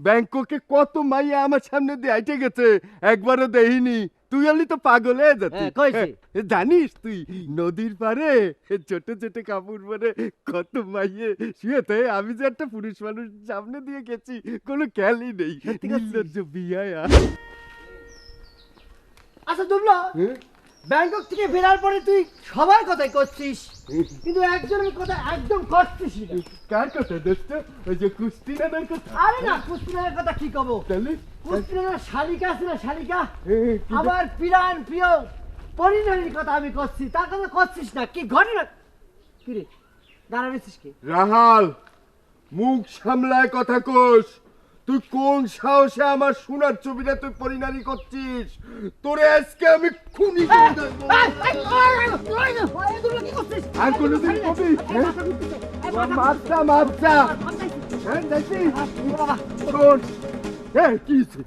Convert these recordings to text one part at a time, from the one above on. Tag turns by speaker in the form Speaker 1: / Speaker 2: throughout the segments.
Speaker 1: ব্যাংককে কত মাইয়া আমার সামনে দিয়ে আইটে গেছে একবারও দেখিনি তুই হলি তো পাগল হয়ে যাচ্ছিস
Speaker 2: হ্যাঁ।
Speaker 1: হ্যাঁ, জানিস তুই নদীর পারে ছোট ছোট কাপড় পরে কত মাইয়ে শুয়েতে আমি যে একটা পুরুষ মানুষ সামনে দিয়ে গেছি কোনো খেয়ালই নেই
Speaker 2: করছিস?
Speaker 1: নির্লজ্জ বিয়ায়া
Speaker 2: আচ্ছা দুবলা
Speaker 1: হ্যাঁ?
Speaker 2: ব্যাংকক থেকে ফেরার পরে তুই সবার কথাই করছিস। কিন্তু একজনের কথা একদম করছিস
Speaker 1: কার কথা দোস্ত? ওই যে কুস্তি নানার কথা।
Speaker 2: আরে না কুস্তিনের কথা কি কব?
Speaker 1: তাহলে?
Speaker 2: কুস্তিনের শালিকা আছে না শালিকা? আমার প্রাণ প্রিয় পরিণামীর কথা আমি করছি তার কথা করছিস না। কি ঘটনা? কি রে? দাঁড়ানিস কি?
Speaker 1: রাহাল মুখ সামলায় কথা কোস। তুই কোন সাহসে আমার সোনার ছবিটা তুই পরিণামি করছিস তোরে আজকে আমি খুনি করে দেবো। আর কোনোদিন কবি হ্যাঁ? হ্যাঁ দেখি শোন হ্যাঁ কি হয়েছে?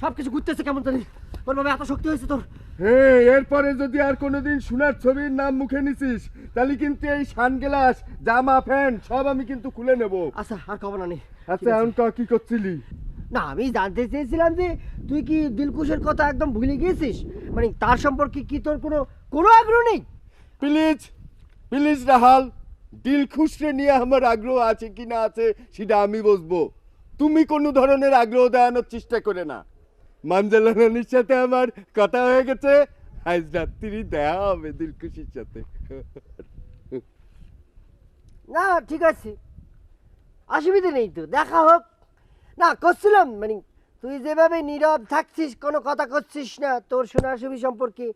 Speaker 2: সব কিছু ঘুরতেছে কেমন জানি ওর বাবা এত শক্তি হয়েছে তোর
Speaker 1: হ্যাঁ এরপরে যদি আর কোনোদিন সোনার ছবির নাম মুখে নিছিস তাহলে কিন্তু এই সানগ্লাস জামা প্যান্ট সব আমি কিন্তু খুলে নেব।
Speaker 2: আচ্ছা আর খবর না নেই
Speaker 1: আচ্ছা এখন ক কি করছিলি?
Speaker 2: না আমি জানতে চেয়েছিলাম যে তুই কি দিলকুশের কথা একদম ভুলে গিয়েছিস? মানে তার সম্পর্কে কি তোর কোনো কোনো আগ্রহ নেই?
Speaker 1: প্লিজ প্লিজ রাহাল দিল খুশরে নিয়ে আমার আগ্রহ আছে কি না আছে সেটা আমি বসবো তুমি কোনো ধরনের আগ্রহ দেখানোর চেষ্টা করে না। মানজালা সাথে আমার কথা হয়ে গেছে। আজ রাত্রি দেখা হবে দিলখুশির সাথে।
Speaker 2: না ঠিক আছে। অসুবিধা নেই তো দেখা হোক। না করছিলাম মানে তুই যেভাবে নীরব থাকছিস কোনো কথা করছিস না তোর সোনার ছবি সম্পর্কে।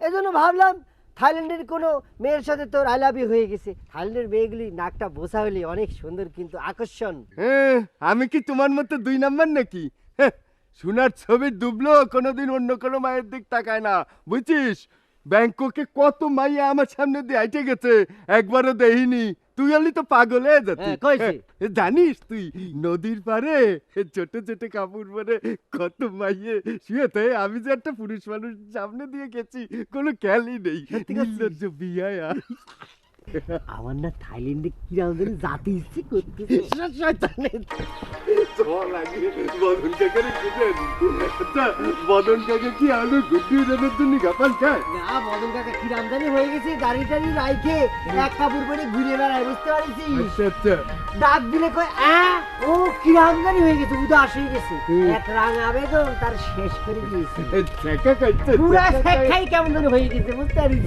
Speaker 2: এজন্য ভাবলাম থাইল্যান্ডের কোনো মেয়ের সাথে তোর আই লাভ হয়ে গেছে। থাইল্যান্ডের মেয়েগুলি নাকটা বোসা হলে অনেক সুন্দর কিন্তু আকর্ষণ।
Speaker 1: হ্যাঁ আমি কি তোমার মতো দুই নাম্বার নাকি? হ্যাঁ, সোনার ছবি ডুবলো কোনোদিন অন্য কোনো মায়ের দিক তাকায় না। বুঝছিস? ব্যাংককে কত মাইয়া আমার সামনে দিয়ে আইটে গেছে একবারও দেখিনি। তুই হলি তো পাগল হয়ে।
Speaker 2: হ্যাঁ,
Speaker 1: জানিস তুই নদীর পারে ছোট ছোট কাপড় পরে কত মাইয়ে শুয়েতে আমি যে একটা পুরুষ মানুষ সামনে দিয়ে গেছি কোনো খেয়ালই নেই। বিয়ায়া
Speaker 2: আমার না থাইল্যান্ডে কিরাম জানি জাতি ইচ্ছে করতেছে।
Speaker 1: বদন আনি। আচ্ছা বদন কাকা কি আলু গুড্ডি দেবের জন্য গাপাল খায়
Speaker 2: না বদন কাকা কিরাম জানি হয়ে গেছে গাড়ি টাড়ি রাইখে এক কাপড় পরে ঘুরে বেড়ায় বুঝতে
Speaker 1: আচ্ছা আচ্ছা।
Speaker 2: ডাক দিলে কয় আ ও হয়ে গেছে উদাস হয়ে গেছে। এক রাঙা তার শেষ করে দিয়েছে। পুরা
Speaker 1: খাই-
Speaker 2: শেখাই কেমন হয়ে গেছে বুঝতে পারিস